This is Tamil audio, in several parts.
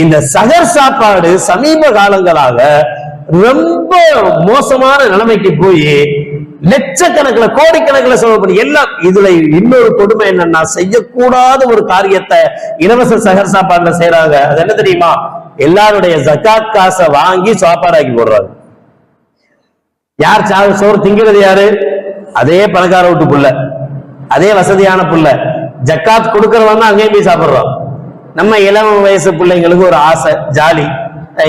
இந்த சகர் சாப்பாடு சமீப காலங்களாக ரொம்ப மோசமான நிலைமைக்கு போய் லட்சக்கணக்கில் கோடிக்கணக்கில் செலவு பண்ணி எல்லாம் இதுல இன்னொரு கொடுமை என்னன்னா செய்யக்கூடாத ஒரு காரியத்தை இலவச சகர் சாப்பாடுல செய்யறாங்க அது என்ன தெரியுமா? எல்லாருடைய ஜக்காத் காசை வாங்கி சாப்பாடாக்கி போடுறாங்க. யார் சா- சோறு திங்கிறது யாரு? அதே பணக்கார வீட்டு புள்ள. அதே வசதியான புள்ள. ஜக்காத் கொடுக்கறவன் தான் அங்கேயும் போய் சாப்பிடுறான். நம்ம இளம் வயசு பிள்ளைங்களுக்கு ஒரு ஆசை ஜாலி.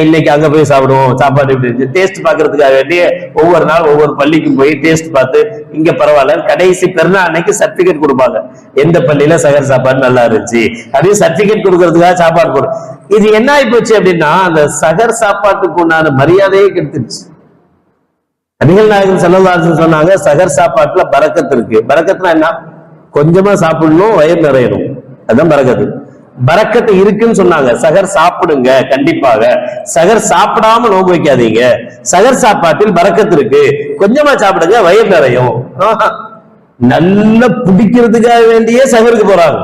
இன்னைக்கு அங்க போய் சாப்பிடுவோம் சாப்பாடு இப்படி இருக்கு. டேஸ்ட் பாக்குறதுக்காக வேண்டி ஒவ்வொரு நாள் ஒவ்வொரு பள்ளிக்கும் போய் டேஸ்ட் பார்த்து இங்க பரவாயில்ல கடைசி பெருநாள் அன்னைக்கு சர்டிபிகேட் கொடுப்பாங்க. எந்த பள்ளியில சகர் சாப்பாடு நல்லா இருந்துச்சு? அப்படியே சர்டிபிகேட் கொடுக்கறதுக்காக சாப்பாடு கொடு. இது என்ன ஆகி போச்சு அப்படின்னா அந்த சகர் சாப்பாட்டுக்கு உண்டான மரியாதையே கெடுத்துருச்சு. நபிகள் நாயகன் செல்லதாசன் சொன்னாங்க சகர் சாப்பாட்டுல பறக்கத்து இருக்கு. பரக்கத்துனா என்ன? கொஞ்சமா சாப்பிடணும் வயிறு நிறையணும். அதுதான் பறக்கத்து. பரக்கத்து இருக்குன்னு சொன்னாங்க. சகர் சாப்பிடுங்க கண்டிப்பாக. சகர் சாப்பிடாம நோக்கு வைக்காதீங்க. சகர் சாப்பாட்டில் பறக்கத்து இருக்கு. கொஞ்சமா சாப்பிடுங்க வயிறு நிறையும். நல்ல நல்லா பிடிக்கிறதுக்காக வேண்டியே சகருக்கு போறாங்க.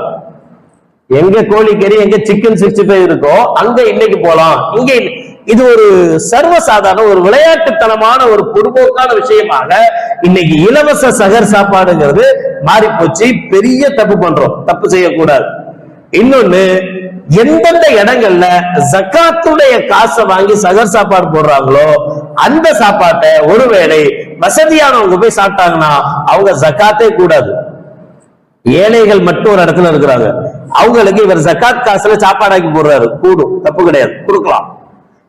எங்க கோழிக்கறி எங்க சிக்கன் சிக்ஸ்டி ஃபைவ் இருக்கோ அங்க இன்னைக்கு போலாம். இங்க இது ஒரு சர்வசாதாரண ஒரு விளையாட்டுத்தனமான ஒரு பொறுப்போக்கான விஷயமாக இன்னைக்கு இலவச சகர் சாப்பாடுங்கிறது மாறி போச்சு பெரிய தப்பு பண்றோம். தப்பு செய்யக்கூடாது. இன்னொன்னு எந்தெந்த இடங்கள்ல ஜக்காத்துடைய காசை வாங்கி சகர் சாப்பாடு போடுறாங்களோ அந்த சாப்பாட்டை ஒருவேளை வசதியானவங்க போய் சாப்பிட்டாங்கன்னா அவங்க ஜக்காத்தே கூடாது. ஏழைகள் மட்டும் ஒரு இடத்துல இருக்கிறாங்க. அவங்களுக்கு இவர் ஜக்காத் காசுல சாப்பாடாக்கி போடுறாரு. கூடும். தப்பு கிடையாது. கொடுக்கலாம்.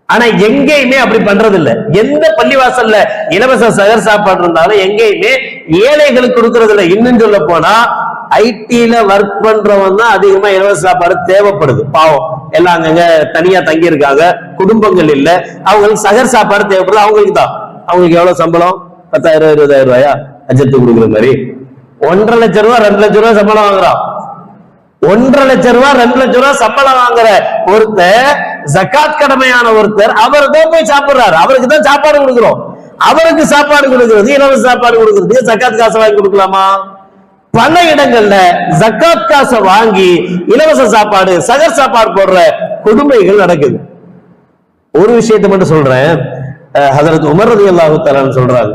ஆனா எங்கேயுமே அப்படி பண்றது இல்ல எந்த பள்ளிவாசல்ல இலவச சகர் சாப்பாடு இருந்தாலும் எங்கேயுமே ஏழைகளுக்கு கொடுக்கறது இல்ல இன்னும் சொல்ல போனா ஐடில ஒர்க் பண்றவன் தான் அதிகமா இலவச சாப்பாடு தேவைப்படுது. பாவம். எல்லாம் அங்கங்க தனியா தங்கி இருக்காங்க குடும்பங்கள் இல்ல. அவங்களுக்கு சகர் சாப்பாடு தேவைப்படுது. அவங்களுக்கு தான். அவங்களுக்கு எவ்வளவு சம்பளம்? பத்தாயிரம் இருபதாயிரம் ரூபாயா? அஜத்து கொடுக்குற மாதிரி. ஒன்றரை லட்சம் ரூபாய் ரெண்டு லட்சம் ரூபாய் சம்பளம் வாங்குறான். ஒன்றரை லட்சம் ரூபாய் ரெண்டு லட்சம் ரூபாய் சம்பளம் வாங்குற ஒருத்தர் ஜக்காத் கடமையான ஒருத்தர் அவர் தான் போய் சாப்பிடுறாரு. அவருக்கு தான் சாப்பாடு கொடுக்குறோம். அவருக்கு சாப்பாடு கொடுக்கறது இலவச சாப்பாடு கொடுக்கறது. ஜக்காத் காசு வாங்கி கொடுக்கலாமா? பல இடங்கள்ல ஜக்காத் காசை வாங்கி இலவச சாப்பாடு சகர் சாப்பாடு போடுற கொடுமைகள் நடக்குது. ஒரு விஷயத்தை மட்டும் சொல்றேன். அஹ் உமர் ரதி அல்லாஹு சொல்றாங்க.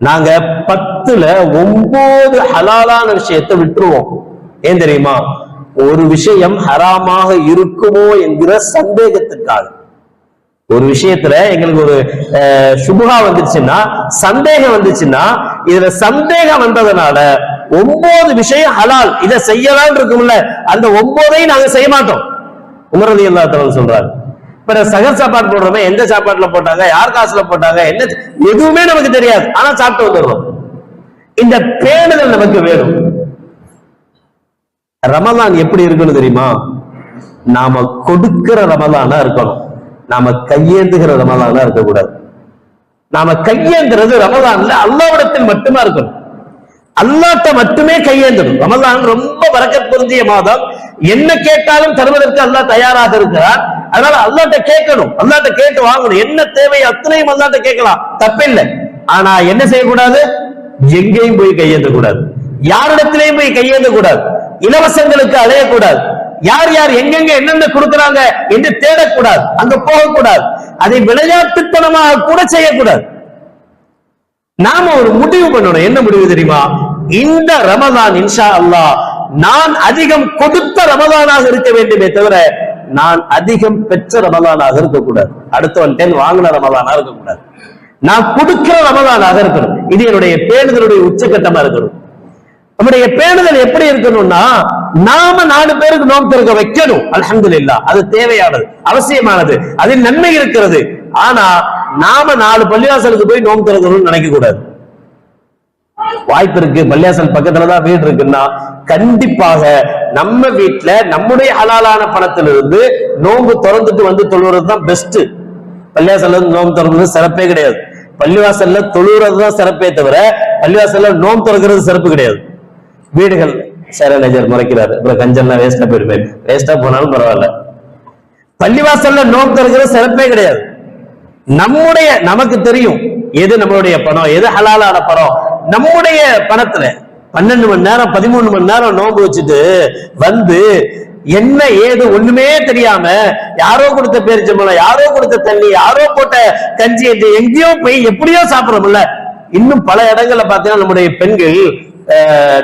நாங்க பத்துல ஒன்பது ஹலாலான விஷயத்தை விட்டுருவோம். ஏன் தெரியுமா? ஒரு விஷயம் ஹராமாக இருக்குமோ என்கிற சந்தேகத்துக்காக. ஒரு விஷயத்துல எங்களுக்கு ஒரு சுபுகா வந்துச்சுன்னா சந்தேகம் வந்துச்சுன்னா இதுல சந்தேகம் வந்ததுனால ஒன்பது விஷயம் ஹலால். இதை செய்யலாம் இருக்கும்ல. அந்த ஒன்பதையும் நாங்க செய்ய மாட்டோம். உமரதி அல்லா சொல்றாரு. இப்ப சகர் சாப்பாடு போடுறோமே எந்த சாப்பாட்டுல போட்டாங்க யார் காசுல போட்டாங்க என்ன எதுவுமே நமக்கு தெரியாது. ஆனா சாப்பிட்டு வந்துடுறோம். இந்த பேணுதல் நமக்கு வேணும். ரமலான் எப்படி இருக்கணும் தெரியுமா? நாம கொடுக்கிற ரமலானா இருக்கணும். நாம கையேந்துகிற ரமலானா இருக்கக்கூடாது. நாம கையேந்துறது ரமலான்ல அல்லாவிடத்தில் மட்டுமா இருக்கணும். அல்லாட்ட மட்டுமே கையேந்தணும். ரமலான் ரொம்ப வரக்கத் பொருந்திய மாதம். என்ன கேட்டாலும் தருவதற்கு அல்லாஹ் தயாராக இருக்கிறார் அதனால அல்லாட்ட கேட்கணும். அல்லாட்ட கேட்டு வாங்கணும். என்ன தேவை அத்தனையும் அல்லாட்ட கேட்கலாம். தப்பில்லை. ஆனா என்ன செய்யக்கூடாது? எங்கேயும் போய் கையேந்த கூடாது யாரிடத்திலையும் போய் கையேந்த கூடாது இலவசங்களுக்கு அலையக்கூடாது. யார் யார் எங்கெங்க என்னென்ன கொடுக்கறாங்க என்று தேடக்கூடாது. அங்க போகக்கூடாது. அதை விளையாட்டுத்தனமாக கூட செய்யக்கூடாது. நாம ஒரு முடிவு பண்ணணும். என்ன முடிவு தெரியுமா? இந்த ரமதான் இன்ஷா அல்லாஹ் நான் அதிகம் கொடுத்த ரமதானாக இருக்க வேண்டுமே தவிர நான் அதிகம் பெற்ற ரமதானாக இருக்கக்கூடாது. அடுத்தவன் டென் வாங்கின ரமதானாக இருக்கக்கூடாது. நான் கொடுக்கிற ரமதானாக இருக்கணும். இது என்னுடைய பேணுதலுடைய உச்சகட்டமா இருக்கணும். நம்முடைய பேணுதல் எப்படி இருக்கணும்னா நாம நாலு பேருக்கு நோம் திறக்க வைக்கணும். அல்ஹம்துலில்லாஹ். அது தேவையானது அவசியமானது. அதில் நன்மை இருக்கிறது. ஆனா நாம நாலு பள்ளிவாசலுக்கு போய் நோன்பு திறக்கணும்னு நினைக்க கூடாது வாய்ப்பு இருக்கு பள்ளியாசல் பக்கத்துலதான் வீடு இருக்குன்னா கண்டிப்பாக நம்ம வீட்டுல நம்முடைய ஹலாலான பணத்திலிருந்து நோன்பு திறந்துட்டு வந்து தொழுவது தான் பெஸ்ட் பள்ளியாசல்ல இருந்து நோன்பு திறந்தது சிறப்பே கிடையாது. பள்ளிவாசல்ல தொழுகிறது தான் சிறப்பே தவிர பள்ளிவாசல்ல நோன்பு திறக்கிறது சிறப்பு கிடையாது. வீடுகள் சேரநேஜர் முறைக்கிறாரு. அப்புறம் கஞ்சல்லாம் வேஸ்டா போயிருப்பேன் வேஸ்டா போனாலும் பரவாயில்ல. பள்ளிவாசல்ல நோன்பு திறக்கிறது சிறப்பே கிடையாது. நம்முடைய நமக்கு தெரியும் எது நம்மளுடைய பணம் எது ஹலாலான பணம். நம்முடைய பணத்துல பன்னெண்டு மணி நேரம் பதிமூணு மணி நேரம் நோன்பு வச்சுட்டு வந்து என்ன ஏது ஒண்ணுமே தெரியாம யாரோ கொடுத்த பேரிச்சம்பளம் யாரோ கொடுத்த தண்ணி யாரோ போட்ட கஞ்சி என்று எங்கேயோ போய் எப்படியோ சாப்பிடறோம்ல. இன்னும் பல இடங்கள்ல பாத்தீங்கன்னா நம்முடைய பெண்கள்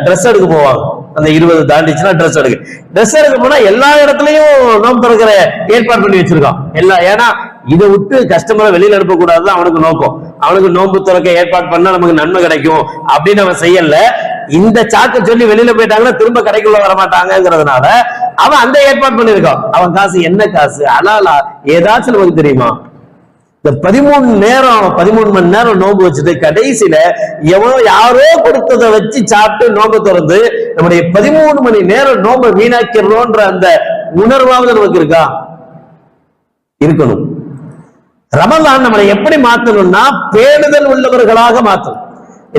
ட்ரெஸ் எடுக்க போவாங்க. அந்த இருபது தாண்டிச்சுன்னா ட்ரெஸ் எடுக்க. ட்ரெஸ் எடுக்க போனா எல்லா இடத்துலயும் நோம்பு திறக்கிற ஏற்பாடு பண்ணி வச்சிருக்கான். எல்லா ஏன்னா இதை விட்டு கஸ்டமரை வெளியில அனுப்ப அவனுக்கு நோக்கம். அவனுக்கு நோன்பு துறக்க ஏற்பாடு பண்ணா நமக்கு நன்மை கிடைக்கும். அப்படின்னு அவன் செய்யல. இந்த சாக்கு சொல்லி வெளியில போயிட்டாங்கன்னா திரும்ப கடைக்குள்ள வர மாட்டாங்கிறதுனால அவன் அந்த ஏற்பாடு பண்ணிருக்கான் அவன் காசு என்ன காசு? அலாலா ஏதாச்சும் நமக்கு தெரியுமா? இந்த பதிமூணு நேரம் பதிமூணு மணி நேரம் நோன்பு வச்சுட்டு கடைசியில எவனோ யாரோ கொடுத்ததை வச்சு சாப்பிட்டு நோன்பு திறந்து நம்முடைய பதிமூணு மணி நேரம் நோன்பை வீணாக்கிறோன்ற அந்த உணர்வாவது நமக்கு இருக்கா? இருக்கணும். ரமதான் நம்மளை எப்படி மாத்தணும்னா பேணுதல் உள்ளவர்களாக மாத்தணும்.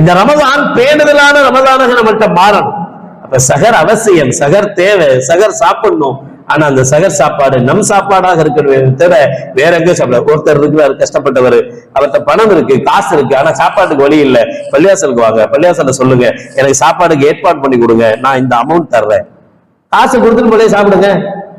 இந்த ரமதான் பேணுதலான ரமதானாக நம்மகிட்ட மாறணும். அப்ப சகர் அவசியம் சகர் தேவை சகர் சாப்பிடணும். ஆனா அந்த சகர் சாப்பாடு நம் சாப்பாடாக இருக்கிற தவிர வேற எங்க சாப்பிட ஒருத்தர் இருக்கிறார் கஷ்டப்பட்டவர் அவர்கிட்ட பணம் இருக்கு காசு இருக்கு ஆனா சாப்பாட்டுக்கு வழி இல்ல. பள்ளியாசலுக்கு வாங்க பள்ளியாசல சொல்லுங்க எனக்கு சாப்பாடுக்கு ஏற்பாடு பண்ணி கொடுங்க நான் இந்த அமௌண்ட் தர்றேன். காசு கொடுத்துட்டு போலே சாப்பிடுங்க.